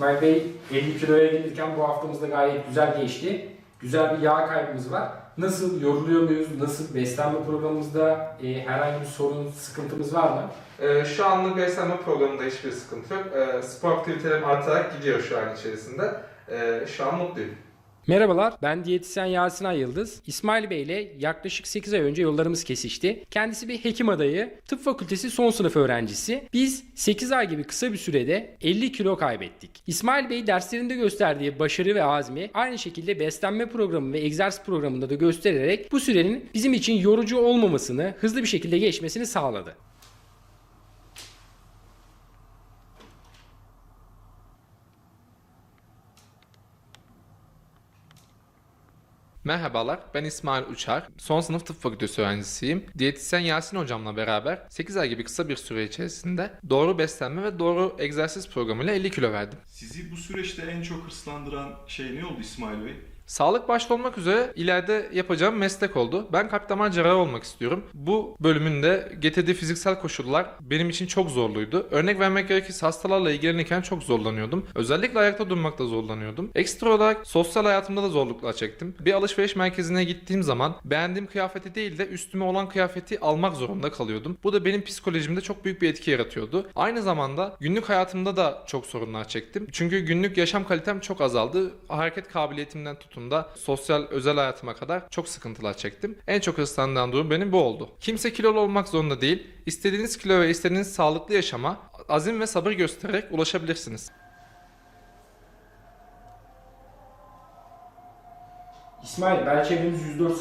İsmail Bey 50 kiloya gelirken bu haftamız da gayet güzel geçti. Güzel bir yağ kaybımız var. Nasıl yoruluyor muyuz? Nasıl beslenme programımızda e, herhangi bir sorun, sıkıntımız var mı? Ee, şu anlık beslenme programında hiçbir sıkıntı yok. Ee, spor aktivitelerim artarak gidiyor şu an içerisinde. Ee, şu an mutluyum. Merhabalar, ben diyetisyen Yasin Ay Yıldız. İsmail Bey ile yaklaşık 8 ay önce yollarımız kesişti. Kendisi bir hekim adayı, tıp fakültesi son sınıf öğrencisi. Biz 8 ay gibi kısa bir sürede 50 kilo kaybettik. İsmail Bey derslerinde gösterdiği başarı ve azmi aynı şekilde beslenme programı ve egzersiz programında da göstererek bu sürenin bizim için yorucu olmamasını, hızlı bir şekilde geçmesini sağladı. Merhabalar, ben İsmail Uçar. Son sınıf tıp fakültesi öğrencisiyim. Diyetisyen Yasin hocamla beraber 8 ay gibi kısa bir süre içerisinde doğru beslenme ve doğru egzersiz programıyla 50 kilo verdim. Sizi bu süreçte en çok hırslandıran şey ne oldu İsmail Bey? Sağlık başta olmak üzere ileride yapacağım meslek oldu. Ben kalp damar cerrahı olmak istiyorum. Bu bölümün de getirdiği fiziksel koşullar benim için çok zorluydu. Örnek vermek gerekirse hastalarla ilgilenirken çok zorlanıyordum. Özellikle ayakta durmakta zorlanıyordum. Ekstra olarak sosyal hayatımda da zorluklar çektim. Bir alışveriş merkezine gittiğim zaman beğendiğim kıyafeti değil de üstüme olan kıyafeti almak zorunda kalıyordum. Bu da benim psikolojimde çok büyük bir etki yaratıyordu. Aynı zamanda günlük hayatımda da çok sorunlar çektim. Çünkü günlük yaşam kalitem çok azaldı. Hareket kabiliyetimden tutun da sosyal özel hayatıma kadar çok sıkıntılar çektim. En çok hırslandığım durum benim bu oldu. Kimse kilolu olmak zorunda değil. İstediğiniz kilo ve istediğiniz sağlıklı yaşama azim ve sabır göstererek ulaşabilirsiniz. İsmail, bel çevremiz 104